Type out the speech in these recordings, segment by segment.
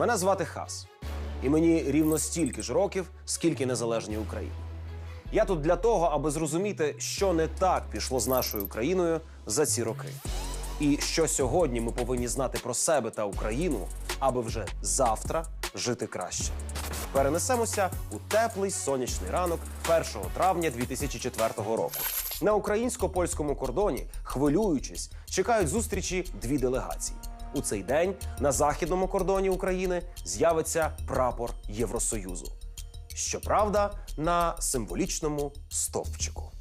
Мене звати Хас, і мені рівно стільки ж років, скільки незалежній Україні. Я тут для того, аби зрозуміти, що не так пішло з нашою країною за ці роки. І що сьогодні ми повинні знати про себе та Україну, аби вже завтра жити краще. Перенесемося у теплий сонячний ранок 1 травня 2004 року. На українсько-польському кордоні, хвилюючись, чекають зустрічі дві делегації. У цей день на західному кордоні України з'явиться прапор Євросоюзу. Щоправда, на символічному стовпчику.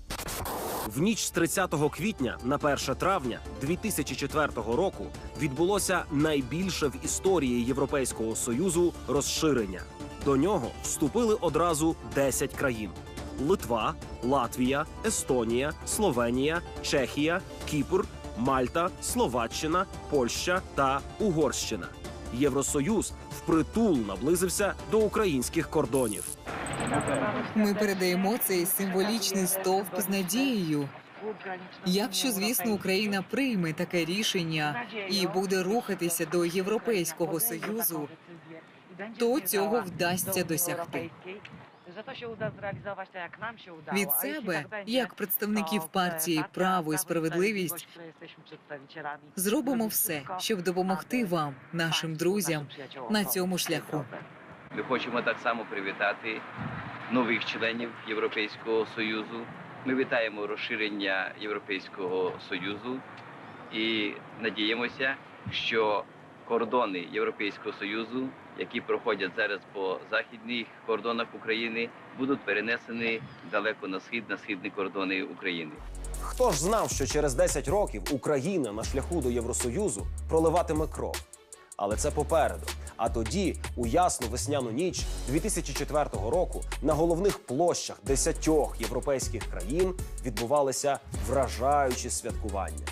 В ніч з 30 квітня на 1 травня 2004 року відбулося найбільше в історії Європейського союзу розширення. До нього вступили одразу 10 країн: Литва, Латвія, Естонія, Словенія, Чехія, Кіпр, Мальта, Словаччина, Польща та Угорщина. Євросоюз впритул наблизився до українських кордонів. Ми передаємо цей символічний стовп з надією. Якщо, звісно, Україна прийме таке рішення і буде рухатися до Європейського союзу, то цього вдасться досягти. Від себе, як представників партії Право і справедливість, зробимо все, щоб допомогти вам, нашим друзям, на цьому шляху. Ми хочемо так само привітати нових членів Європейського Союзу. Ми вітаємо розширення Європейського Союзу і надіємося, що кордони Європейського Союзу, які проходять зараз по західних кордонах України, будуть перенесені далеко на схід, на східні кордони України. Хто ж знав, що через 10 років Україна на шляху до Євросоюзу проливатиме кров? Але це попереду. А тоді, у ясну весняну ніч 2004 року, на головних площах десятьох європейських країн відбувалися вражаючі святкування.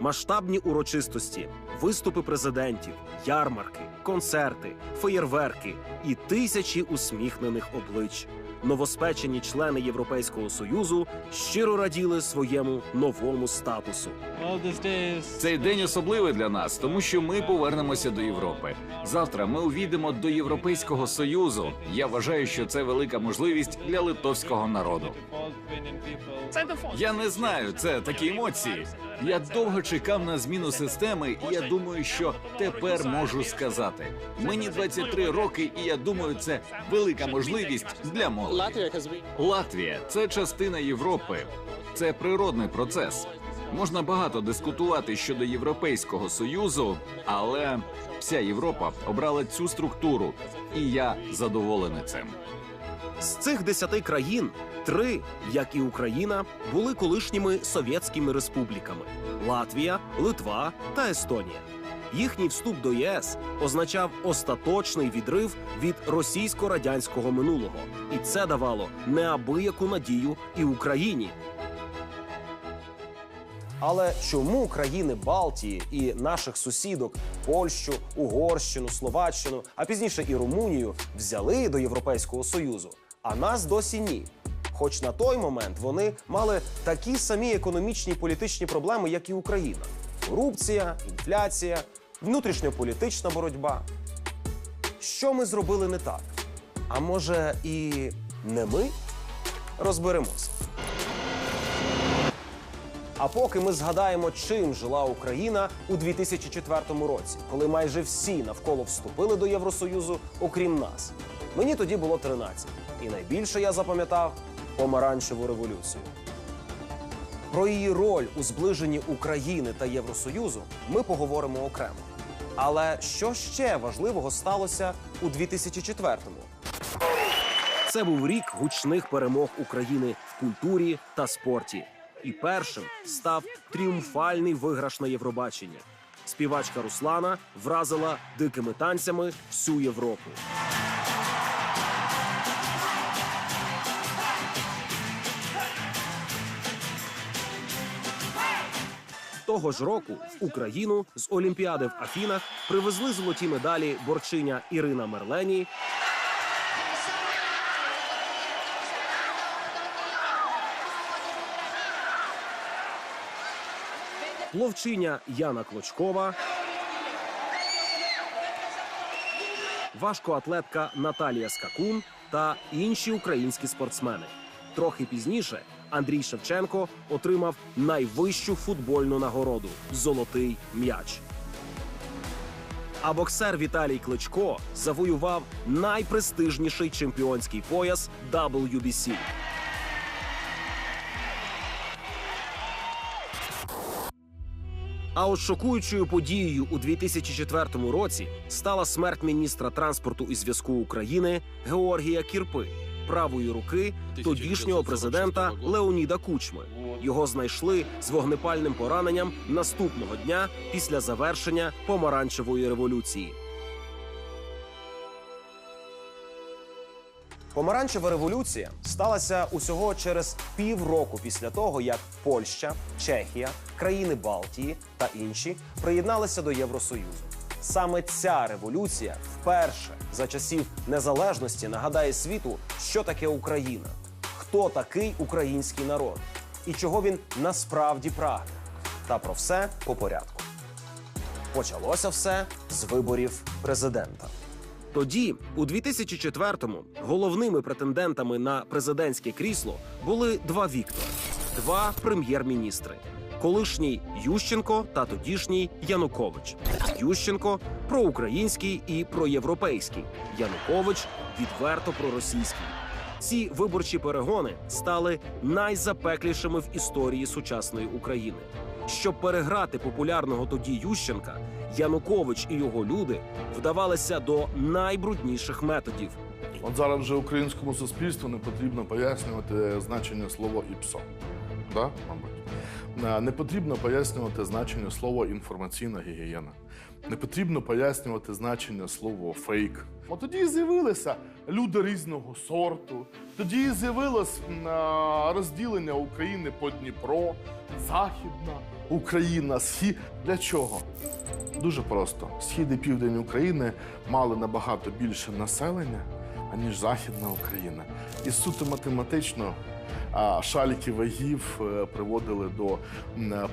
Масштабні урочистості, виступи президентів, ярмарки, концерти, феєрверки і тисячі усміхнених облич. Новоспечені члени Європейського союзу щиро раділи своєму новому статусу. Цей день особливий для нас, тому що ми повернемося до Європи. Завтра ми увійдемо до Європейського союзу. Я вважаю, що це велика можливість для литовського народу. Я не знаю, це такі емоції. Я довго чекав на зміну системи, і я думаю, що тепер можу сказати. Мені 23 роки, і я думаю, це велика можливість для молоді. Латвія це частина Європи. Це природний процес. Можна багато дискутувати щодо Європейського союзу, але вся Європа обрала цю структуру, і я задоволений цим. З цих десяти країн три, як і Україна, були колишніми совєтськими республіками: Латвія, Литва та Естонія. Їхній вступ до ЄС означав остаточний відрив від російсько-радянського минулого, і це давало неабияку надію і Україні. Але чому країни Балтії і наших сусідок Польщу, Угорщину, Словаччину, а пізніше і Румунію взяли до Європейського союзу, а нас досі ні? Хоч на той момент вони мали такі самі економічні і політичні проблеми, як і Україна: корупція, інфляція, внутрішньополітична боротьба. Що ми зробили не так? А може, і не ми? Розберемося. А поки ми згадаємо, чим жила Україна у 2004 році, коли майже всі навколо вступили до Євросоюзу, окрім нас. Мені тоді було 13. І найбільше я запам'ятав помаранчеву революцію. Про її роль у зближенні України та Євросоюзу ми поговоримо окремо. Але що ще важливого сталося у 2004-му? Це був рік гучних перемог України в культурі та спорті. І першим став тріумфальний виграш на Євробачення. Співачка Руслана вразила дикими танцями всю Європу. Того ж року в Україну з Олімпіади в Афінах привезли золоті медалі борчиня Ірина Мерлені пловчиня Яна Клочкова важкоатлетка Наталія Скакун та інші українські спортсмени. Трохи пізніше Андрій Шевченко отримав найвищу футбольну нагороду золотий м'яч. А боксер Віталій Кличко завоював найпрестижніший чемпіонський пояс WBC. А от шокуючою подією у 2004 році стала смерть міністра транспорту і зв'язку України Георгія Кірпи, правої руки тодішнього президента Леоніда Кучми. Його знайшли з вогнепальним пораненням наступного дня після завершення помаранчевої революції. Помаранчева революція сталася усього через півроку після того, як Польща, Чехія, країни Балтії та інші приєдналися до Євросоюзу. Саме ця революція вперше за часів незалежності нагадає світу, що таке Україна, хто такий український народ і чого він насправді прагне. Та про все по порядку. Почалося все з виборів президента. Тоді, у 2004-му, головними претендентами на президентське крісло були два Віктори, два прем'єр-міністри: колишній Ющенко та тодішній Янукович. Ющенко проукраїнський і проєвропейський. Янукович відверто проросійський. Ці виборчі перегони стали найзапеклішими в історії сучасної України. Щоб переграти популярного тоді Ющенка, Янукович і його люди вдавалися до найбрудніших методів. От зараз вже українському суспільству не потрібно пояснювати значення слова ІПСО. Да, мабуть. Е, Не потрібно пояснювати значення слова інформаційна гігієна. Не потрібно пояснювати значення слова фейк. От тоді з'явилися люди різного сорту. Тоді з'явилось розділення України по Дніпро, Західна Україна, Схід. Для чого? Дуже просто. Схід і південь України мали набагато більше населення, аніж Західна Україна. І суто математично а, шаліки вагів е, приводили до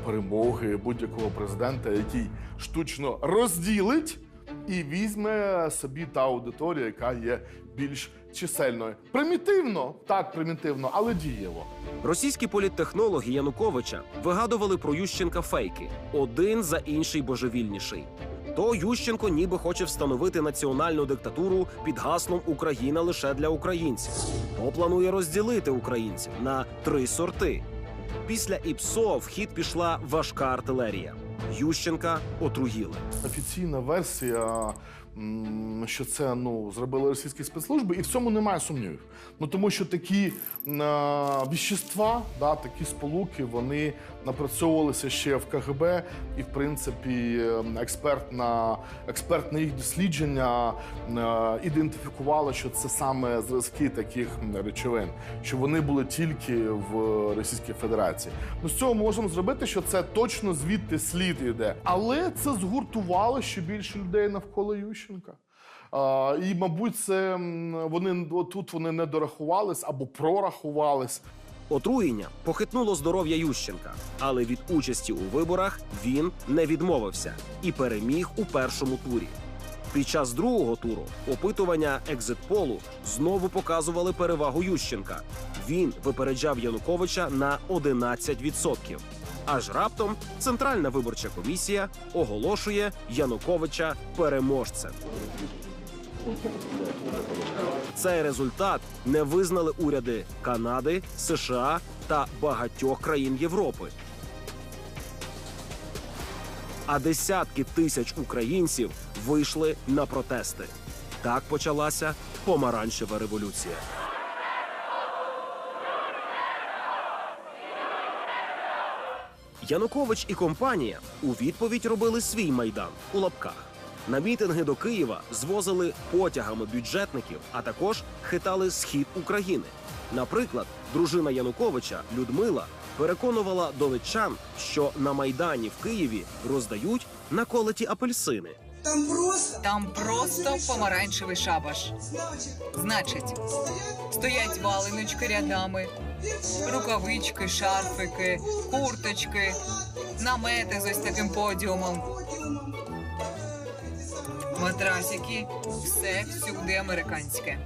перемоги будь-якого президента, який штучно розділить і візьме собі та аудиторія, яка є більш чисельною. Примітивно, так примітивно, але дієво. Російські політтехнологи Януковича вигадували про Ющенка фейки один за інший божевільніший. То Ющенко ніби хоче встановити національну диктатуру під гаслом Україна лише для українців. То планує розділити українців на три сорти. Після ІПСО в хід пішла важка артилерія. Ющенка отруїли. Офіційна версія, що це ну зробили російські спецслужби, і в цьому немає сумнівів. Ну тому що такі віщества, да, такі сполуки, вони напрацьовувалися ще в КГБ, і в принципі ем, експертна, експертне їх дослідження ідентифікувало, що це саме зразки таких речовин, що вони були тільки в Російській Федерації. Ну з цього можемо зробити, що це точно звідти слід іде, але це згуртувало ще більше людей навколо Ющенка. А, і, мабуть, це вони тут вони не дорахувались або прорахувались. Отруєння похитнуло здоров'я Ющенка, але від участі у виборах він не відмовився і переміг у першому турі. Під час другого туру опитування екзитполу знову показували перевагу Ющенка. Він випереджав Януковича на 11%. Аж раптом Центральна виборча комісія оголошує Януковича переможцем. Цей результат не визнали уряди Канади, США та багатьох країн Європи. А десятки тисяч українців вийшли на протести. Так почалася помаранчева революція. Янукович і компанія у відповідь робили свій майдан у лапках. На мітинги до Києва звозили потягами бюджетників, а також хитали схід України. Наприклад, дружина Януковича Людмила переконувала донеччан, що на майдані в Києві роздають наколоті апельсини. Там просто, Там просто помаранчевий шабаш. Значить, стоять валеночки рядами, рукавички, шарфики, курточки, намети з ось таким подіумом. матрасики, все всюди американське.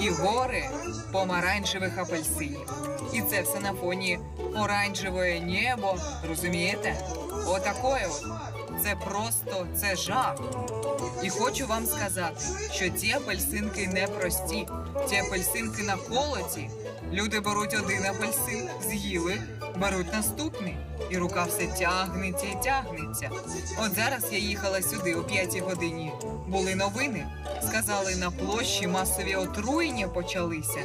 І гори помаранчевих апельсинів. І це все на фоні оранжеве небо. Розумієте? Отакое от. Це просто це жах. І хочу вам сказати, що ці апельсинки не прості. Ці апельсинки на колоті. Люди беруть один апельсин, з'їли, беруть наступний. І рука все тягнеться і тягнеться. От зараз я їхала сюди о п'ятій годині. Були новини. Сказали, на площі масові отруєння почалися.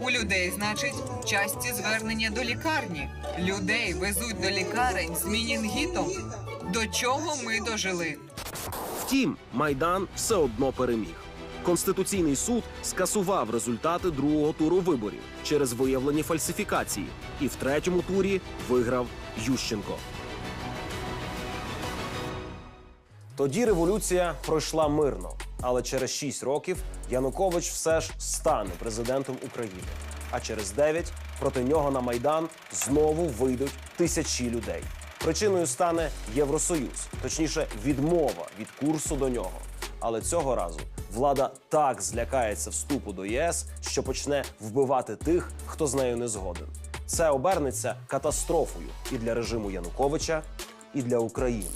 У людей, значить, часті звернення до лікарні. Людей везуть до лікарень з мінінгітом. До чого ми дожили? Втім, майдан все одно переміг. Конституційний суд скасував результати другого туру виборів через виявлені фальсифікації, і в третьому турі виграв Ющенко. Тоді революція пройшла мирно, але через 6 років Янукович все ж стане президентом України. А через 9 проти нього на майдан знову вийдуть тисячі людей. Причиною стане Євросоюз, точніше, відмова від курсу до нього. Але цього разу влада так злякається вступу до ЄС, що почне вбивати тих, хто з нею не згоден. Це обернеться катастрофою і для режиму Януковича, і для України.